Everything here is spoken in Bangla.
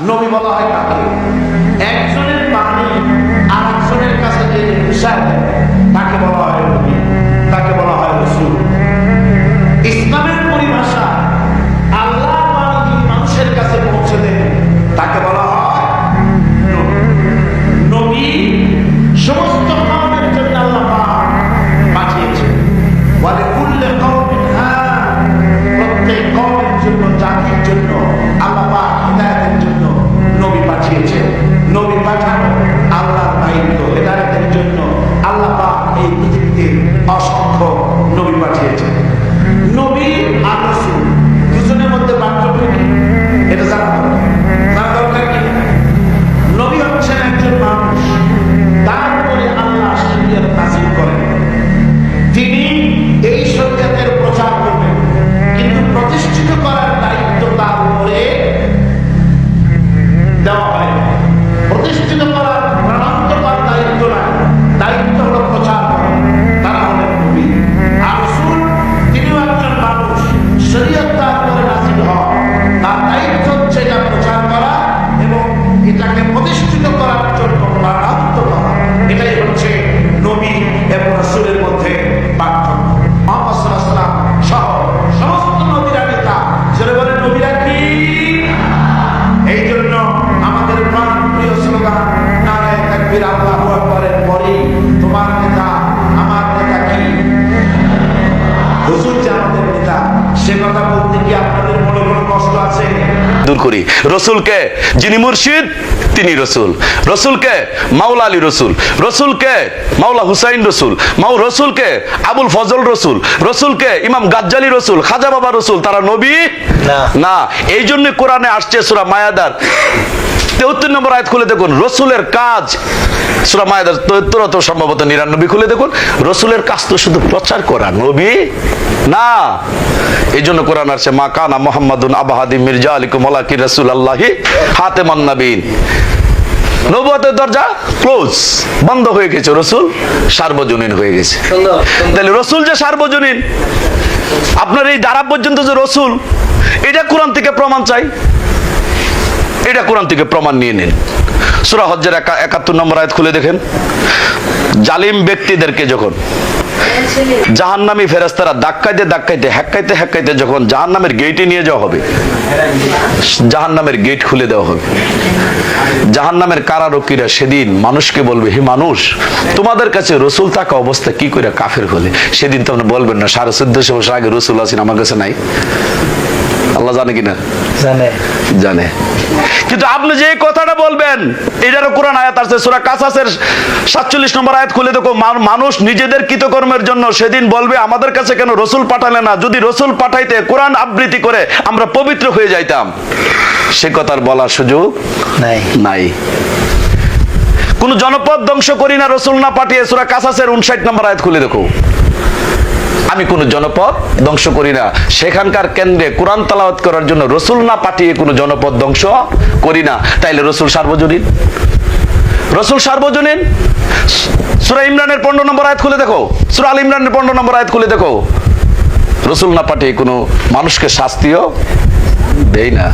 নবী বলা হয় কাকে? একজনের পানি আর একজনের কাছে যে তাকে বলা নবী প্রতিষ্ঠিত করার জন্য প্রাণান্ত করা এটাই হচ্ছে নবী এবং রাসূলের মধ্যে পার্থক্য। মুহাম্মদ সহ সমস্ত নবীরা নেতা। যারা নবীরা কি? এই জন্য আমাদের প্রাণ প্রিয় স্লোগান, নারায় তাকবীর আল্লাহু আকবারের পরেই তোমার নেতা, আমার নেতা কি? হুজুর যে আমাদের নেতা, সে কথা বলতে কি আপনাদের মনে কোনো কষ্ট আছে? দূর করি। রসুলকে যিনি মুর্শিদ তিনি রসুল। রসুল কে? মাওলা আলী রসুল। রসুল কে? মাওলা হুসাইন রসুল। মাউ রসুল কে? আবুল ফজল রসুল। রসুল কে? ইমাম গাজ্জালি রসুল। খাজা বাবা রসুল। তারা নবী? না। না। এই জন্য কোরআনে আসছে সুরা মায়াদার। তেহত্তর নম্বর আয়াত খুলে দেখুন রসুলের কাজ সুরা মায়াদার তেহত্তর অত সম্ভবত নিরানব্বই খুলে দেখুন রসুলের কাজ তো শুধু প্রচার করা নবী? না। এই জন্য কোরআন আসছে মা কানা মোহাম্মদুন আবাহাদি মির্জা আলিকুম আলাকি রসুল আল্লাহি হাতে মান্নাবিন নবুয়তের দরজা ক্লোজ বন্ধ হয়ে গেছে রসুল সার্বজনীন হয়ে গেছে। তাহলে রসুল যে সার্বজনীন আপনার এই দ্বারা পর্যন্ত যে রসুল এটা কোরআন থেকে প্রমাণ চাই। এটা কোরআন থেকে প্রমাণ নিয়ে নিন। সুরা হজ্জের একা- একাত্তর নম্বর আয়াত খুলে দেখেন। জালিম ব্যক্তিদেরকে যখন জাহান্নামী ফেরেস্তারা দাক্কাইতে দাক্কাইতে হ্যাক্কাইতে হ্যাক্কাইতে যখন জাহান্নামের গেটে নিয়ে যাওয়া হবে জাহান্নামের গেট খুলে দেওয়া হবে। জাহান্নামের কারারক্ষীরা সেদিন মানুষকে বলবে হে মানুষ তোমাদের কাছে রসুল থাকা অবস্থা কি করে কাফের হলে? সেদিন তো আপনি বলবেন না সাড়ে চোদ্দশো বছর আগে রসুল আছেন আমার কাছে নাই। আল্লাহ জানে কিনা? জানে। জানে। কিন্তু আপনি যে কথাটা বলবেন এটারও কোরআন আয়াত আছে সূরা কাসাসের 47 নম্বর আয়াত খুলে দেখো মানুষ নিজেদের কৃতকর্মের জন্য সেদিন বলবে আমাদের কাছে কেন রসুল পাঠালে না? যদি রসুল পাঠাইতে কোরআন আবৃত্তি করে আমরা পবিত্র হয়ে যাইতাম। সে কথার বলার সুযোগ নাই। নাই। কোন জনপদ ধ্বংস করি না রসুল না পাঠিয়ে সুরা কাসাসের 59 নম্বর আয়াত খুলে দেখো। আমি কোন জনপদ ধ্বংস করি না। সেখানকার কেন্দ্রে কোরআন তালাওয়াত করার জন্য রসুল না পাঠিয়ে কোনো জনপদ ধ্বংস করি না। তাইলে রসুল সার্বজনীন। রসুল সার্বজনীন। সুরা ইমরানের পনেরো নম্বর আয়াত খুলে দেখো। সুরা আল ইমরানের পনেরো নম্বর আয়াত খুলে দেখো। রসুল না পাঠিয়ে কোনো মানুষকে শাস্তিও দেয় না।